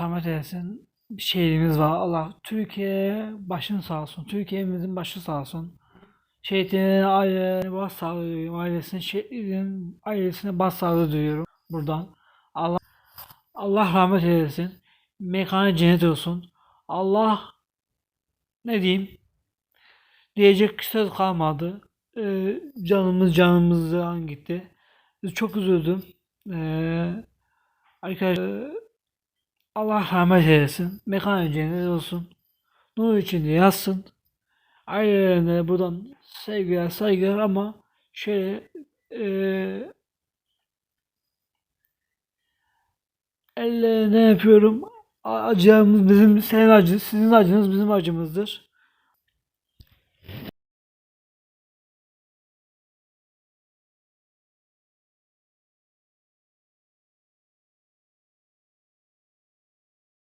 rahmet eylesin. Bir şehidimiz var. Allah Türkiye başın sağ olsun. Türkiye'mizin başı sağ olsun. Şehitlerin ailesine başsağlığı diliyorum. Ailesinin, şehidin ailesine başsağlığı diliyorum buradan. Allah Allah rahmet eylesin. Mekanı cennet olsun. Allah ne diyeyim? Diyecek söz kalmadı. Ee, canımız canımızdan gitti. Çok üzüldüm. Ee, arkadaşlar Allah rahmet eylesin. Mekanı cennet olsun. Nur içinde yatsın. Ailelerine buradan sevgiler, saygılar ama şöyle eee ellerine yapıyorum. A- Acılarımız bizim, senin acı, sizin acınız bizim acımızdır.